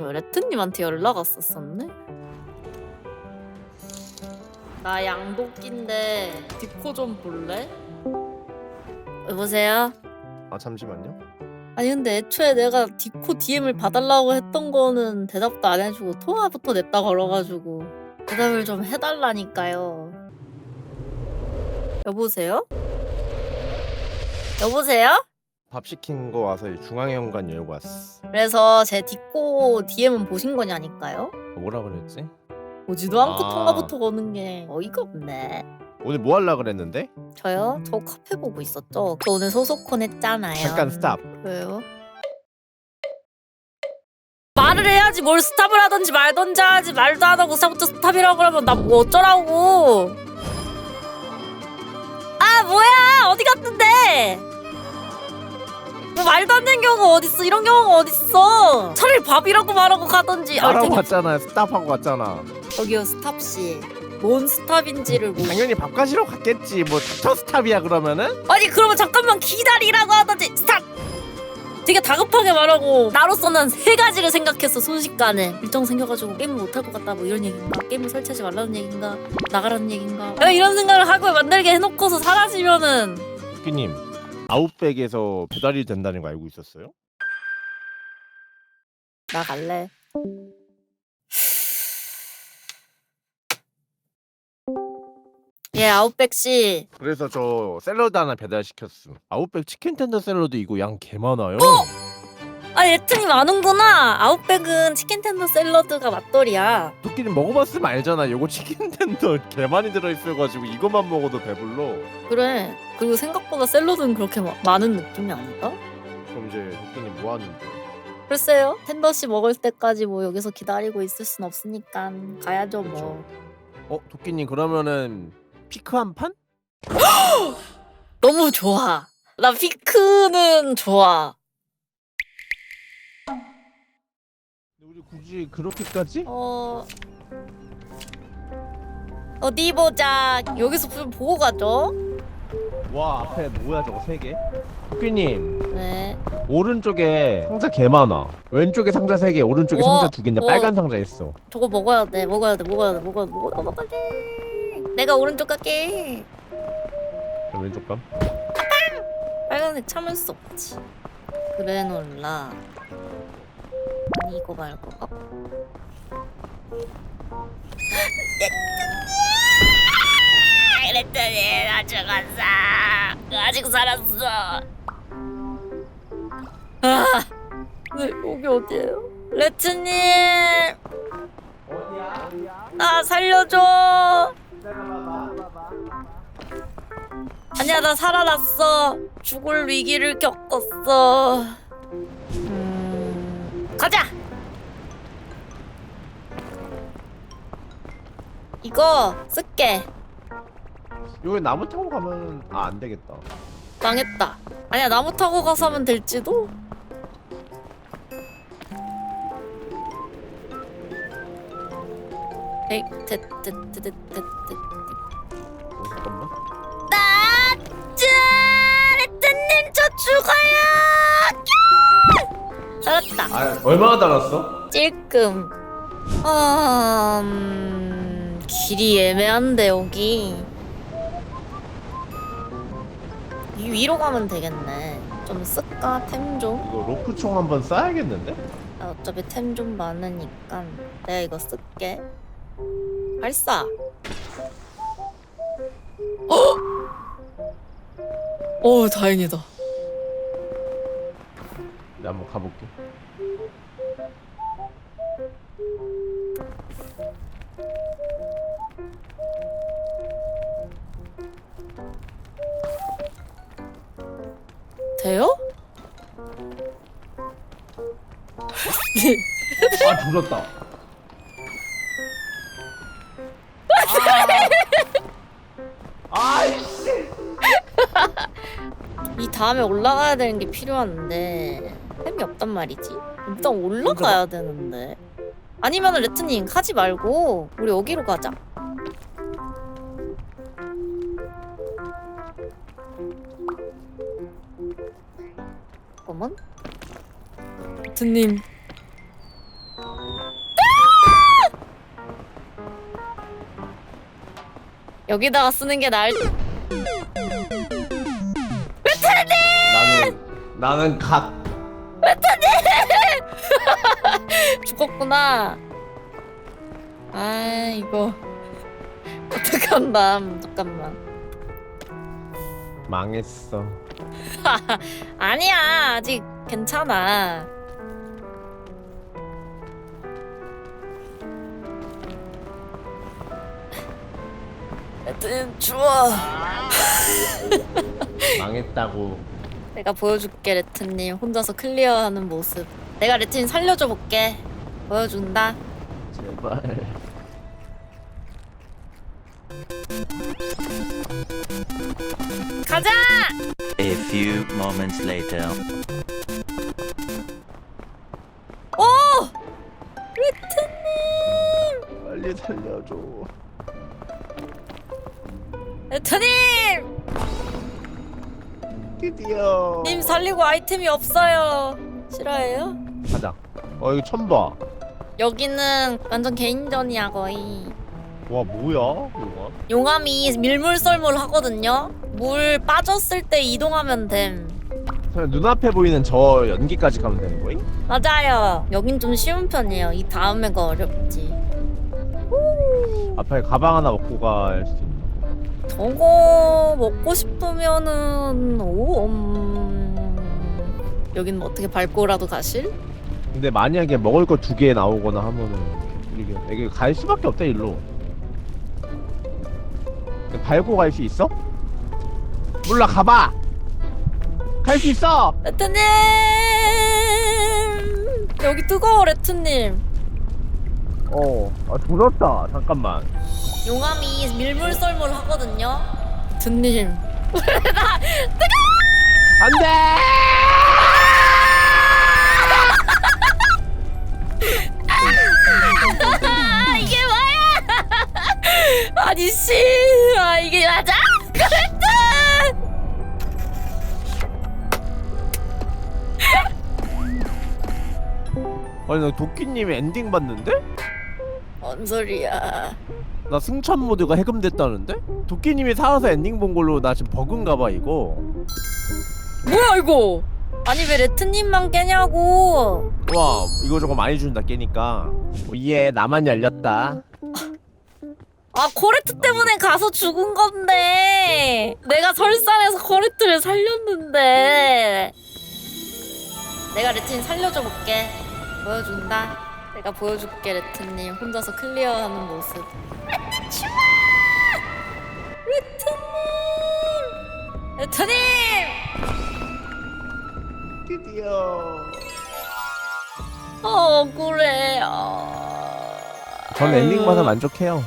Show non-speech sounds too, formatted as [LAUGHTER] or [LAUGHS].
어, 레트님한테 연락 왔었었네. 나 양도끼인데 디코 좀 볼래? 여보세요? 아 잠시만요. 아니 근데 애초에 내가 디코 DM을 봐달라고 했던 거는 대답도 안 해주고 통화부터 냈다 걸어가지고 대답을 좀 해달라니까요. 여보세요? 여보세요? 밥 시킨 거 와서 이 중앙회 연관 열고 왔어. 그래서 제 디코 DM은 보신 거냐니까요? 뭐라 그랬지? 보지도 않고 아. 통화부터 거는 게 어이가 없네. 오늘 뭐 할라 그랬는데? 저요? 저 카페 보고 있었죠. 저 오늘 소속콘 했잖아요. 잠깐 스탑. 왜요? 말을 해야지 뭘 스탑을 하든지 말든지 하지 말도 안 하고 스탑부터 스탑이라고 그러면 나 뭐 어쩌라고 아 뭐야 어디 갔는데 뭐 말도 안 되는 경우가 어딨어? 이런 경우가 어딨어? 차라리 밥이라고 말하고 가든지. 아, 따라고 되게- 왔잖아. 스탑하고 왔잖아. 저기요 스탑씨. 뭔 스탑인지를 뭐 당연히 밥 가시러 갔겠지. 뭐 닥터 스탑이야 그러면은? 아니 그러면 잠깐만 기다리라고 하든지. 스탑! 되게 다급하게 말하고 나로서는 세 가지를 생각했어 순식간에. 일정 생겨가지고 게임을 못할 것 같다 뭐 이런 얘기인가? 게임을 설치하지 말라는 얘기인가? 나가라는 얘기인가? 야, 이런 생각을 하고 만들게 해놓고서 사라지면은. 토끼님 아웃백에서 배달이 된다는 거 알고 있었어요? 나갈래 예 아웃백 씨 그래서 저 샐러드 하나 배달 시켰음. 아웃백 치킨 텐더 샐러드 이거 양 개 많아요. 아 레트님 아는구나 아웃백은 치킨 텐더 샐러드가 맛돌이야 토끼님 먹어봤으면 알잖아. 요거 치킨 텐더 개 많이 들어있어가지고 이것만 먹어도 배불러. 그래. 그리고 생각보다 샐러드는 그렇게 마- 많은 느낌이 아니다. 그럼 이제 토끼님 뭐 하는데? 글쎄요. 텐더 씨 먹을 때까지 뭐 여기서 기다리고 있을 순 없으니까 가야죠 뭐. 어 토끼님 그러면은 피크 한 판? [GASPS] 너무 좋아. 나 피크는 좋아. 우리 굳이 그렇게까지? 어 어디 보자. 여기서 좀 보고 가죠. 와 앞에 뭐야 저거 세 개? 토끼님 네. 오른쪽에 상자 개 많아. 왼쪽에 상자 세 개, 오른쪽에 우와, 상자 두 개인데. 빨간 상자 있어. 저거 먹어야 돼. 먹어야 돼. 먹어야 돼. 먹어야 돼. 먹어야 돼. 먹어야 돼. 내가 오른쪽 갈게. 그럼 왼쪽 감? 빨간색 참을 수 없지. 그래놀라. 이거 말고. 어? 레트님 나 죽었어. 아직 살았어. 아, 네, 여기 어디예요? 레트님? 나 살려줘. 아니야 나 살아났어 죽을 위기를 겪었어 이거 쓸게 여기 나무 타고 가면 아 안 되겠다. 망했다 아니야 나무 타고 가서 하면 될지도 에이 됐 됐 됐 됐 됐 어, 잠깐만. 나짜 레트님 저 죽어요 살았다 아 얼마나 달았어? 찔끔. 아, 음, 길이 애매한데 여기. 이 위로 가면 되겠네. 좀 쓸까 템 좀. 이거 로프총 한번 쏴야겠는데? 나 어차피 템 좀 많으니까 내가 이거 쓸게. 발사. 어! 오 다행이다. 내가 한번 가볼게. 돼요? 아 조졌다. 아! 아이씨. 이 다음에 올라가야 되는 게 필요한데 템이 없단 말이지. 일단 올라가야 되는데. 아니면 레트님 하지 말고 우리 여기로 가자. 잠깐만. 트님 아! 여기다가 쓰는 게 나을 나는 나는 갓 [LAUGHS] 죽었구나. 아 이거 [LAUGHS] 어떡한담 잠깐만. 망했어. [LAUGHS] 아니야 아직 괜찮아. 하여튼 좋아. [LAUGHS] 망했다고. 내가 보여줄게 레트님 혼자서 클리어하는 모습. 내가 레트님 살려줘 볼게. 보여준다. 제발. 가자. A few moments later. 오! 레트님. 빨리 살려줘. 레트님. 드디어. 님 살리고 아이템이 없어요. 싫어해요? 가자. 어 이거 처음 봐. 여기는 완전 개인전이야 거의. 와 뭐야 이거? 용암이 밀물썰물 하거든요. 물 빠졌을 때 이동하면 됨. 그냥 눈앞에 보이는 저 연기까지 가면 되는 거임? 맞아요. 여긴 좀 쉬운 편이에요. 이 다음에가 어렵지. 앞에 가방 하나 먹고 갈수 있나? 저거 먹고 싶으면은 오 음... 여긴 뭐 어떻게 밟고라도 가실? 근데 만약에 먹을 거 두 개 나오거나 하면은 이게 이게 갈 수밖에 없다 일로. 밟고 갈 수 있어? 몰라 가봐. 갈 수 있어. 레트님 여기 뜨거워 레트님. 어, 아 조졌다. 잠깐만. 용암이 밀물썰물 하거든요. 레트님 안돼. 아 이게 뭐야? 아니 씨, 아 이게 맞아? 그랬다. 아니 나 도끼님이 엔딩 봤는데? 뭔 소리야? 나 승천 모드가 해금됐다는데? 도끼님이 살아서 엔딩 본 걸로 나 지금 버그인가봐 이거 뭐야 이거? 아니 왜 레트님만 깨냐고? 와 이거 저거 많이 준다 깨니까 오예 나만 열렸다. 아 코레트 때문에 가서 죽은 건데. 내가 설산에서 코레트를 살렸는데. 내가 레트님 살려줘 볼게. 보여준다. 내가 보여줄게 레트님. 혼자서 클리어하는 모습. 레트님! 레트님! 레트님 드디어. 어 억울해 어... 전 엔딩 봐서 만족해요.